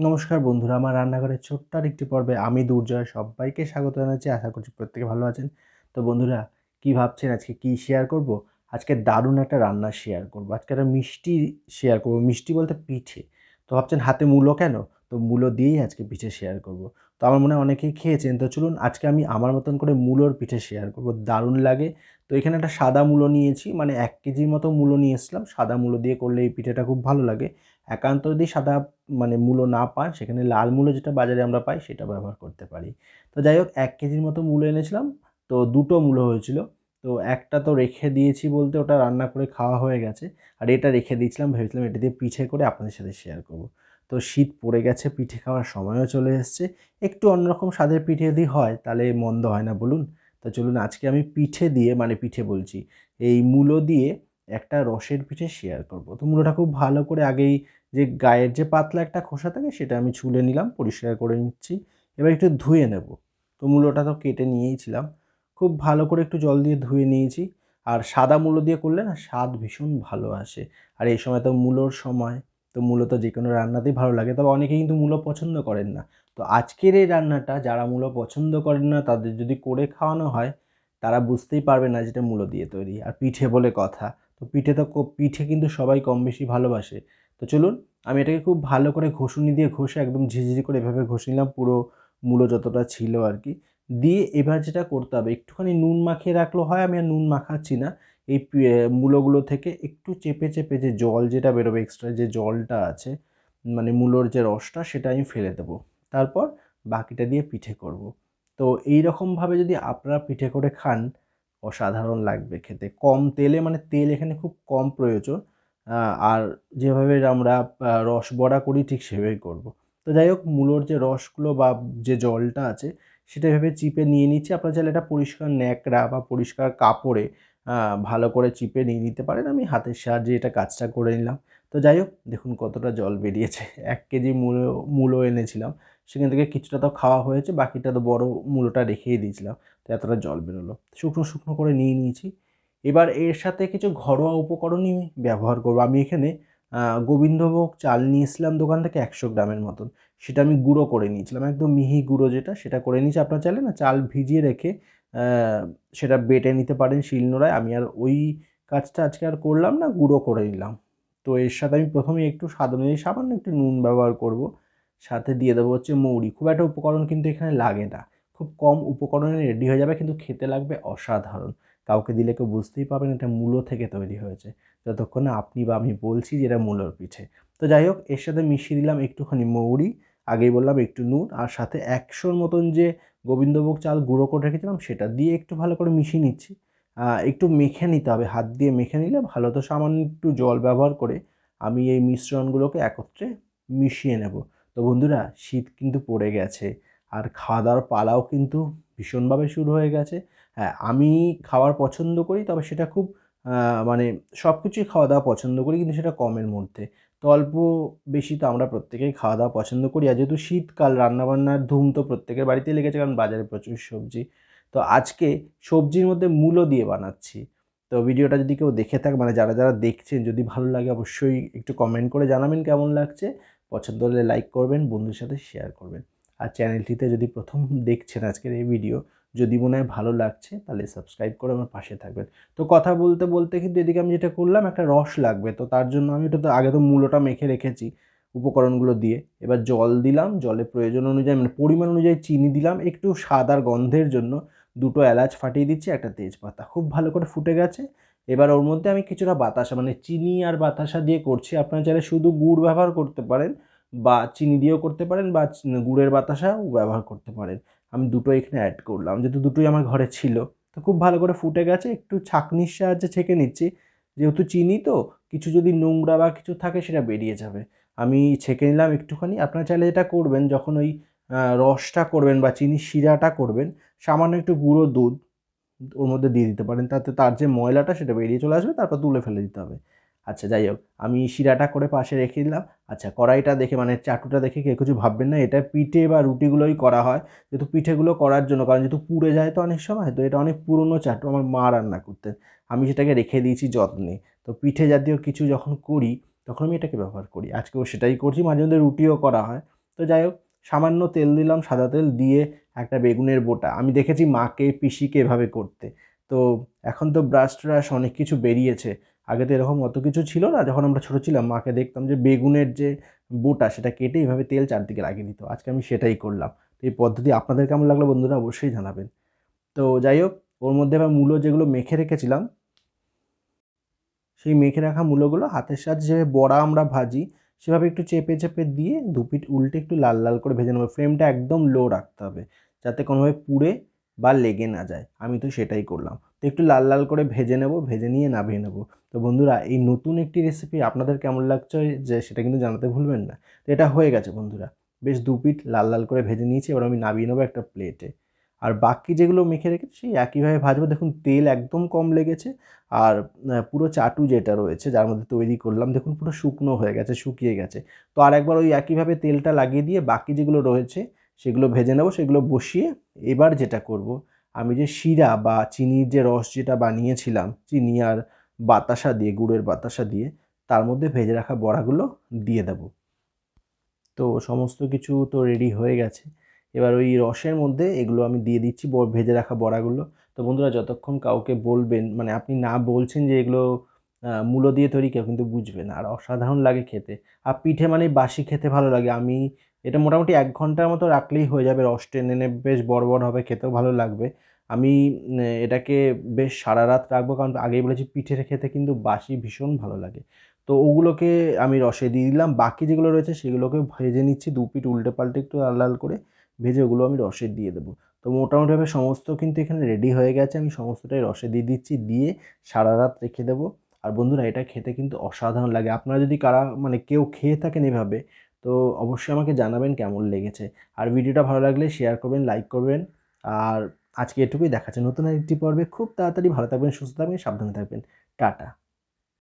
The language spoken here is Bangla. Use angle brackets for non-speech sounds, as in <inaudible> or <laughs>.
নমস্কার বন্ধুরা, আমার রান্নাঘরের ছোট্ট আর একটি পর্বে আমি দুর্জয় সবাইকে স্বাগত জানাচ্ছি। আশা করছি প্রত্যেকে ভালো আছেন। তো বন্ধুরা, কী ভাবছেন? আজকে কি শেয়ার করব? আজকে দারুণ একটা রান্না শেয়ার করব। আজকে একটা মিষ্টি শেয়ার করব। মিষ্টি বলতে পিঠে। তো ভাবছেন হাতে মূলো কেন? তো মূলো দিয়েই আজকে পিঠে শেয়ার করব। তো আমার মনে হয় অনেকেই খেয়েছেন। তো চলুন আজকে আমি আমার মতন করে মূলোর পিঠে শেয়ার করব। দারুণ লাগে। তো এখানে একটা সাদা মূলো নিয়েছি মানে এক কেজির মতো মূলো নিয়ে এসলাম সাদা মূলো দিয়ে করলে এই পিঠেটা খুব ভালো লাগে। একান্ত যদি সাদা মানে মূলো না পান, সেখানে লাল মূলো যেটা বাজারে আমরা পাই, সেটা ব্যবহার করতে পারি। তো যাই হোক, এক কেজির মতো মূলো এনেছিলাম। তো দুটো মূলো হয়েছিল। তো একটা তো রেখে দিয়েছি বলতে ওটা রান্না করে খাওয়া হয়ে গেছে। আর এটা রেখে দিয়েছিলাম, ভেবেছিলাম এটা দিয়ে পিঠে করে আপনাদের সাথে শেয়ার করব। তো শীত পড়ে গেছে, পিঠে খাওয়ার সময়ও চলে এসছে। একটু অন্যরকম স্বাদের পিঠে যদি হয়, তাহলে মন্দ হয় না, বলুন? তো চলুন, আজকে আমি পিঠে দিয়ে মানে পিঠে বলছি, এই মূলো দিয়ে একটা রসের পিঠে শেয়ার করব। তো মূলোটা খুব ভালো করে আগেই যে গায়ের যে পাতলা একটা খোসা থাকে, সেটা আমি ছুলে নিলাম, পরিষ্কার করে নিচ্ছি। এবার একটু ধুয়ে নেব। তো মূলোটা তো কেটে নিয়েইছিলাম খুব ভালো করে একটু জল দিয়ে ধুয়ে নিয়েছি। আর সাদা মূলো দিয়ে করলে না, স্বাদ ভীষণ ভালো আসে। আর এই সময় তো মূলোর সময়। তো মূলত যে কোনো রান্নাতেই ভালো লাগে। তবে অনেকে কিন্তু মূলো পছন্দ করেন না। তো আজকের এই রান্নাটা যারা মূলো পছন্দ করেন না, তাদের যদি করে খাওয়ানো হয়, তারা বুঝতেই পারবে না যেটা মূলো দিয়ে তৈরি। আর পিঠে বলে কথা। তো পিঠে তো পিঠে কিন্তু সবাই কম বেশি ভালোবাসে। তো চলুন, আমি এটাকে খুব ভালো করে ঘষুনি দিয়ে ঘষে একদম ঝিঝিরি করে এভাবে ঘষে নিলাম পুরো মূলো যতটা ছিল আর কি। দিয়ে এবার যেটা করতে হবে, একটুখানি নুন মাখিয়ে রাখলেও হয়, আমি আর নুন মাখাচ্ছি না। এই মূলোগুলো থেকে একটু চেপে চেপে যে জল যেটা বেরোবে এক্সট্রা যে জলটা আছে মানে মূলোর যে রসটা, সেটা আমি ফেলে দেবো তারপর বাকিটা দিয়ে পিঠে করব। তো এই রকমভাবে যদি আপনারা পিঠে করে খান, অসাধারণ লাগবে খেতে কম তেলে মানে তেল এখানে খুব কম প্রয়োজন আর যেভাবে আমরা রস বড়া করি, ঠিক সেভাবেই করব। তো যাই হোক, মূলোর যে রসগুলো বা যে জলটা আছে, সেটা ভেবে চিপে নিয়ে নিচ্ছি আপনার চাইলে এটা পরিষ্কার ন্যাকড়া বা পরিষ্কার কাপড়ে ভালো করে চিপে নিয়ে নিতে পারেন। আমি হাতের সাহায্যে এটা কাজটা করে নিলাম। তো যাই হোক, দেখুন কতটা জল বেরিয়েছে। <laughs> এক কেজি মূলো মূলো এনেছিলাম। সেখান থেকে কিছুটা তো খাওয়া হয়েছে, বাকিটা তো বড় মূলোটা রেখেই দিয়েছিলাম। তো এতটা জল বেরোলো। শুকনো শুকনো করে নিয়ে নিয়েছি। এবার এর সাথে কিছু ঘরোয়া উপকরণই ব্যবহার করব। আমি এখানে গোবিন্দভোগ চাল নিয়েছিলাম দোকান থেকে একশো গ্রামের মতন। সেটা আমি গুঁড়ো করে নিয়েছিলাম। একদম মিহি গুঁড়ো যেটা, সেটা করে নিয়েছি। আপনার চাইলে না চাল ভিজিয়ে রেখে সেটা বেটে নিতে পারেন শিলনোড়ায়। আমি আর ওই কাজটা আজকে আর করলাম না, গুঁড়ো করে নিলাম। তো এর সাথে আমি প্রথমে একটু স্বাদ অনুযায়ী সামান্য একটু নুন ব্যবহার করব। সাথে দিয়ে দেবো হচ্ছে মৌরি। খুব একটা উপকরণ কিন্তু এখানে লাগে না। খুব কম উপকরণে রেডি হয়ে যাবে, কিন্তু খেতে লাগবে অসাধারণ। কাউকে দিলে কেউ বুঝতেই পারবেন এটা মূলো থেকে তৈরি হয়েছে। যতক্ষণ আপনি বা আমি বলছি যে এটা মূলোর পিঠে। তো যাই হোক, এর সাথে মিশিয়ে দিলাম একটুখানি মৌরি। আগেই বললাম একটু নুন, আর সাথে একশোর মতন যে গোবিন্দভোগ চাল গুঁড়ো করে রেখেছিলাম, সেটা দিয়ে একটু ভালো করে মিশিয়ে নিচ্ছি। একটু মেখে নিতে হবে, হাত দিয়ে মেখে নিলে ভালো। তো সামান্য একটু জল ব্যবহার করে আমি এই মিশ্রণগুলোকে একত্রে মিশিয়ে নেব। তো বন্ধুরা, শীত কিন্তু পড়ে গেছে, আর খাওয়া দাওয়ার পালাও কিন্তু ভীষণভাবে শুরু হয়ে গেছে। হ্যাঁ আমি খাওয়ার পছন্দ করি, তবে সেটা খুব মানে সব কিছুই খাওয়া দাওয়া পছন্দ করি, কিন্তু সেটা কমের মধ্যে। তো অল্প বেশি তো আমরা প্রত্যেকেই খাওয়া দাওয়া পছন্দ করি। আর যেহেতু শীতকাল, রান্নাবান্নার ধুম তো প্রত্যেকের বাড়িতেই লেগেছে, কারণ বাজারে প্রচুর সবজি। তো আজকে সবজির মধ্যে মূলো দিয়ে বানাচ্ছি। তো ভিডিওটা যদি কেউ দেখে থাক মানে যারা যারা দেখছেন, যদি ভালো লাগে অবশ্যই একটু কমেন্ট করে জানাবেন কেমন লাগছে। পছন্দ হলে লাইক করবেন বন্ধুর সাথে শেয়ার করবেন। আর চ্যানেলটিতে যদি প্রথম দেখছেন আজকের এই ভিডিও যদি মনে হয় ভালো লাগছে, তাহলে সাবস্ক্রাইব করে আমার পাশে থাকবেন। তো কথা বলতে বলতে কিন্তু এদিকে আমি যেটা করলাম, একটা রস লাগবে। তো তার জন্য আমি ওটা তো আগে তো মূলোটা মেখে রেখেছি উপকরণগুলো দিয়ে। এবার জল দিলাম জলে প্রয়োজন অনুযায়ী মানে পরিমাণ অনুযায়ী চিনি দিলাম, একটু সাদার গন্ধের জন্য দুটো এলাচ ফাটিয়ে দিচ্ছি, একটা তেজপাতা। খুব ভালো করে ফুটে গেছে। এবার ওর মধ্যে আমি কিছুটা বাতাসা মানে চিনি আর বাতাসা দিয়ে করছি। আপনারা চাইলে শুধু গুড় ব্যবহার করতে পারেন। বা চিনি দিয়েও করতে পারেন বা গুড়ের বাতাসাও ব্যবহার করতে পারেন। আমি দুটো এখানে অ্যাড করলাম। যেহেতু দুটোই আমার ঘরে ছিল, তো খুব ভালো করে ফুটে গেছে। একটু ছাঁকনির সাহায্যে ছেঁকে নিচ্ছি। যেহেতু চিনি তো, কিছু যদি নোংরা বা কিছু থাকে সেটা বেরিয়ে যাবে। আমি ছেঁকে নিলাম একটুখানি। আপনারা চাইলে যেটা করবেন যখন ওই রসটা করবেন বা চিনির শিরাটা করবেন, সামান্য একটু গুঁড়ো দুধ ওর মধ্যে দিয়ে দিতে পারেন। তাতে তার যে ময়লাটা সেটা বেরিয়ে চলে আসবে, তারপর তুলে ফেলে দিতে হবে। আচ্ছা যাই হোক, আমি শিরাটা করে পাশে রেখে দিলাম। আচ্ছা কড়াইটা দেখে মানে চাটুটা দেখে কেউ কিছু ভাববেন না, এটা পিঠে বা রুটিগুলোই করা হয়। যেহেতু পিঠেগুলো করার জন্য, কারণ যেহেতু পুড়ে যায় তো অনেক সময়, তো এটা অনেক পুরনো চাটু, আমার মা রান্না করতেন। আমি সেটাকে রেখে দিয়েছি যত্নে। তো পিঠে জাতীয় কিছু যখন করি, তখন আমি এটাকে ব্যবহার করি। আজকেও সেটাই করছি, মাঝে মধ্যে রুটিও করা হয়। তো যাই হোক, সামান্য তেল দিলাম, সাদা তেল দিয়ে একটা বেগুনের বোটা। আমি দেখেছি মাকে, পিসিকে এভাবে করতে। তো এখন তো ব্রাশ ট্রাশ অনেক কিছু বেরিয়েছে। আগে তো এরকম অত কিছু ছিল না, যখন আমরা ছোটো ছিলাম মাকে দেখতাম যে বেগুনের যে বোটা সেটা কেটে এইভাবে তেল চারদিকে লাগিয়ে দিত। আজকে আমি সেটাই করলাম। তো এই পদ্ধতি আপনাদের কেমন লাগল বন্ধুরা অবশ্যই জানাবেন। তো যাই হোক, ওর মধ্যে আবার মূলো যেগুলো মেখে রেখেছিলাম, সেই মেখে রাখা মূলোগুলো হাতের সাহায্যে যেভাবে বড়া আমরা ভাজি, সেভাবে একটু চেপে চেপে দিয়ে দু পিঠ উল্টে একটু লাল লাল করে ভেজে নেব। ফ্লেমটা একদম লো রাখতে হবে, যাতে কোনোভাবে পুড়ে বা লেগে না যায়। আমি তো সেটাই করলাম। তো একটু লাল লাল করে ভেজে নেব, ভেজে নিয়ে নামিয়ে নেব। তো বন্ধুরা, এই নতুন একটি রেসিপি আপনাদের কেমন লাগছে যে সেটা কিন্তু জানাতে ভুলবেন না। তো এটা হয়ে গেছে বন্ধুরা। বেশ দু পিঠ লাল লাল করে ভেজে নিয়েছি, এবার আমি নামিয়ে নেব একটা প্লেটে আর বাকি যেগুলো মেখে রেখেছি, সেই একইভাবে ভাজবো। দেখুন, তেল একদম কম লেগেছে আর পুরো চাটু যেটা রয়েছে, যার মধ্যে তৈরি করলাম, দেখুন পুরো শুকনো হয়ে গেছে, শুকিয়ে গেছে। তো আর একবার ওই একইভাবে তেলটা লাগিয়ে দিয়ে বাকি যেগুলো রয়েছে সেগুলো ভেজে নেব, সেগুলো বসিয়ে এবার যেটা করব, আমি যে শিরা বা চিনির যে রস যেটা বানিয়েছিলাম, চিনি আর বাতাসা দিয়ে, গুড়ের বাতাসা দিয়ে, তার মধ্যে ভেজে রাখা বড়াগুলো দিয়ে দেবো। তো সমস্ত কিছু তো রেডি হয়ে গেছে। এবার ওই রসের মধ্যে এগুলো আমি দিয়ে দিচ্ছি ভেজে রাখা বড়াগুলো। তো বন্ধুরা, যতক্ষণ কাউকে বলবেন মানে আপনি না বলছেন যে এগুলো মূলো দিয়ে তৈরি কেউ কিন্তু বুঝবে না। আর অসাধারণ লাগে খেতে। আর পিঠে মানে বাসি খেতে ভালো লাগে। আমি এটা মোটামুটি এক ঘণ্টার মতো রাখলেই হয়ে যাবে। রস টেনে বেশ বড় বড় হবে, খেতেও ভালো লাগবে। আমি এটাকে বেশ সারা রাত রাখব। কারণ আগেই বলেছি, পিঠে খেতে কিন্তু বাসি ভীষণ ভালো লাগে। তো ওগুলোকে আমি রসে দিয়ে দিলাম। বাকি যেগুলো রয়েছে সেগুলোকে ভেজে নিচ্ছি। দু পিঠ উল্টে পাল্টে একটু লাল লাল করে ভেজে ওগুলো আমি রসে দিয়ে দেবো। তো মোটামুটিভাবে সমস্ত কিন্তু এখানে রেডি হয়ে গেছে। আমি সমস্তটাই রসে দিয়ে দিচ্ছি। দিয়ে সারা রাত রেখে দেবো। আর বন্ধুরা, এটা খেতে কিন্তু অসাধারণ লাগে। আপনারা যদি কারা মানে কেউ খেয়ে থাকেন এভাবে, তো অবশ্যই আমাকে জানাবেন কেমন লেগেছে। আর ভিডিওটা ভালো লাগলে শেয়ার করবেন লাইক করবেন। আর আজকে এটুকুই, দেখাচ্ছে নতুন একটি পর্বে। খুব তাড়াতাড়ি ভালো থাকবেন, সুস্থ থাকবেন, সাবধানে থাকবেন। টাটা।